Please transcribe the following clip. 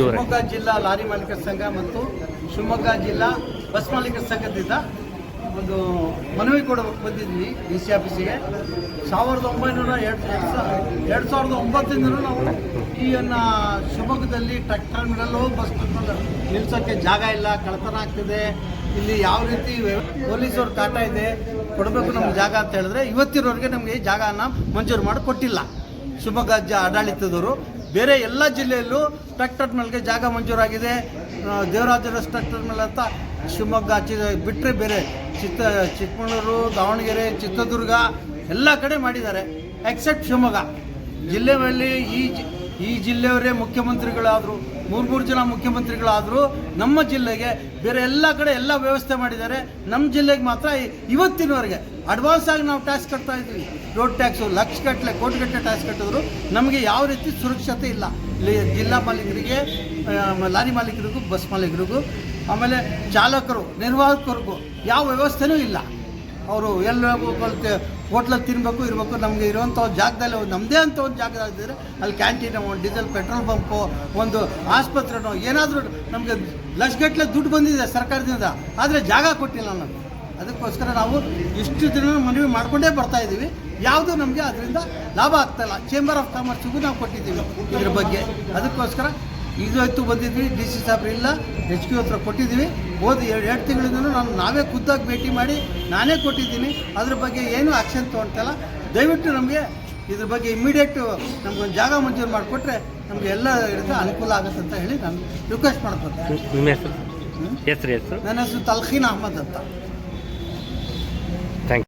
ಶಿವಮೊಗ್ಗ ಜಿಲ್ಲಾ ಲಾರಿ ಮಾಲೀಕರ ಸಂಘ ಮತ್ತು ಶಿವಮೊಗ್ಗ ಜಿಲ್ಲಾ ಬಸ್ ಮಾಲೀಕರ ಸಂಘದಿಂದ ಒಂದು ಮನವಿ ಕೊಡಬೇಕು ಬಂದಿದ್ವಿ ಡಿ ಸಿ ಆಫೀಸಿಗೆ. ಸಾವಿರದ ಒಂಬೈನೂರ ಎರಡು ಎರಡು ಸಾವಿರದ ಒಂಬತ್ತರಿಂದ ನಾವು ಈ ಶಿವಮೊಗ್ಗದಲ್ಲಿ ಟ್ರ್ಯಾಕ್ಟರ್ ಮಿಡಲು ಬಸ್ ನಿಲ್ಸೋಕ್ಕೆ ಜಾಗ ಇಲ್ಲ, ಕಳ್ಳತನ ಆಗ್ತಿದೆ. ಇಲ್ಲಿ ಯಾವ ರೀತಿ ಪೊಲೀಸವ್ರ ಕಾಟ ಇದೆ, ಕೊಡಬೇಕು ನಮ್ಗೆ ಜಾಗ ಅಂತ ಹೇಳಿದ್ರೆ ಇವತ್ತಿರೋರಿಗೆ ನಮಗೆ ಜಾಗನ ಮಂಜೂರು ಮಾಡಿ ಕೊಟ್ಟಿಲ್ಲ. ಶಿವಮೊಗ್ಗ ಜ, ಆಡಳಿತದವರು. ಬೇರೆ ಎಲ್ಲ ಜಿಲ್ಲೆಯಲ್ಲೂ ಟ್ರ್ಯಾಕ್ಟರ್ ಮೇಲೆ ಜಾಗ ಮಂಜೂರಾಗಿದೆ. ದೇವರಾಜರ ಟ್ರ್ಯಾಕ್ಟರ್ ಮೇಲೆ ಅಂತ ಶಿವಮೊಗ್ಗ ಚಿ ಬಿಟ್ಟರೆ ಬೇರೆ ಚಿತ್ತ, ಚಿಕ್ಕಮಗಳೂರು, ದಾವಣಗೆರೆ, ಚಿತ್ರದುರ್ಗ ಎಲ್ಲ ಕಡೆ ಮಾಡಿದ್ದಾರೆ ಎಕ್ಸೆಪ್ಟ್ ಶಿವಮೊಗ್ಗ. ಜಿಲ್ಲೆಯಲ್ಲಿ ಈ ಈ ಜಿಲ್ಲೆಯವರೇ ಮುಖ್ಯಮಂತ್ರಿಗಳಾದರು, ಮೂರು ಮೂರು ಜನ ಮುಖ್ಯಮಂತ್ರಿಗಳಾದರೂ, ನಮ್ಮ ಜಿಲ್ಲೆಗೆ ಬೇರೆ ಎಲ್ಲ ಕಡೆ ಎಲ್ಲ ವ್ಯವಸ್ಥೆ ಮಾಡಿದ್ದಾರೆ. ನಮ್ಮ ಜಿಲ್ಲೆಗೆ ಮಾತ್ರ ಇವತ್ತಿನವರೆಗೆ ಅಡ್ವಾನ್ಸ್ ಆಗಿ ನಾವು ಟ್ಯಾಕ್ಸ್ ಕಟ್ತಾ ಇದ್ವಿ. ರೋಡ್ ಟ್ಯಾಕ್ಸು ಲಕ್ಷ ಗಟ್ಟಲೆ ಕೋಟಿಗಟ್ಟಲೆ ಟ್ಯಾಕ್ಸ್ ಕಟ್ಟಿದ್ರು. ನಮಗೆ ಯಾವ ರೀತಿ ಸುರಕ್ಷತೆ ಇಲ್ಲ. ಜಿಲ್ಲಾ ಮಾಲೀಕರಿಗೆ ಲಾರಿ ಮಾಲೀಕರಿಗೂ ಬಸ್ ಮಾಲೀಕರಿಗೂ, ಆಮೇಲೆ ಚಾಲಕರು, ನಿರ್ವಾಹಕರಿಗೂ ಯಾವ ವ್ಯವಸ್ಥೆನೂ ಇಲ್ಲ. ಅವರು ಎಲ್ಲ ಹೋಟ್ಲಲ್ಲಿ ತಿನ್ನಬೇಕು ಇರಬೇಕು, ನಮಗೆ ಇರುವಂಥ ಒಂದು ಜಾಗದಲ್ಲಿ ನಮ್ಮದೇ ಅಂತ ಒಂದು ಜಾಗದಾಗಿದ್ದರೆ ಅಲ್ಲಿ ಕ್ಯಾಂಟೀನ್, ಒಂದು ಡೀಸೆಲ್, ಪೆಟ್ರೋಲ್ ಪಂಪು, ಒಂದು ಆಸ್ಪತ್ರೆನೋ, ಏನಾದರೂ ನಮಗೆ ಲಕ್ಷಗಟ್ಟಲೆ ದುಡ್ಡು ಬಂದಿದೆ ಸರ್ಕಾರದಿಂದ, ಆದರೆ ಜಾಗ ಕೊಟ್ಟಿಲ್ಲ ನಮಗೆ. ಅದಕ್ಕೋಸ್ಕರ ನಾವು ಇಷ್ಟು ದಿನ ಮನವಿ ಮಾಡಿಕೊಂಡೇ ಬರ್ತಾ ಇದ್ದೀವಿ. ಯಾವುದೂ ನಮಗೆ ಅದರಿಂದ ಲಾಭ ಆಗ್ತಾಯಿಲ್ಲ ಚೇಂಬರ್ ಆಫ್ ಕಾಮರ್ಸಿಗೂ ನಾವು ಕೊಟ್ಟಿದ್ದೀವಿ ಇದ್ರ ಬಗ್ಗೆ. ಅದಕ್ಕೋಸ್ಕರ ಇವತ್ತು ಬಂದಿದ್ವಿ ಡಿ ಸಿ ಸಾಹೇಬ್ರು ಇಲ್ಲ ಎಚ್ ಕ್ಯೂ ಹತ್ರ ಕೊಟ್ಟಿದ್ದೀವಿ ಹೋದ ಎರಡು ಎರಡು ತಿಂಗಳಿಂದ ನಾನು ನಾವೇ ಖುದ್ದಾಗಿ ಭೇಟಿ ಮಾಡಿ ನಾನೇ ಕೊಟ್ಟಿದ್ದೀನಿ. ಅದ್ರ ಬಗ್ಗೆ ಏನೂ ಆಕ್ಷನ್ ತೊಗೊಳ್ತಲ್ಲ ದಯವಿಟ್ಟು ನಮಗೆ ಇದ್ರ ಬಗ್ಗೆ ಇಮಿಡಿಯೇಟು ನಮ್ಗೊಂದು ಜಾಗ ಮಂಜೂರು ಮಾಡಿಕೊಟ್ರೆ ನಮಗೆ ಎಲ್ಲ ಇದಕ್ಕೆ ಅನುಕೂಲ ಆಗುತ್ತೆ ಅಂತ ಹೇಳಿ ನಾನು ರಿಕ್ವೆಸ್ಟ್ ಮಾಡ್ಕೊತೀನಿ ನನ್ನ ಹೆಸರು ತಲ್ಖೀನ್ ಅಹಮದ್ ಅಂತ.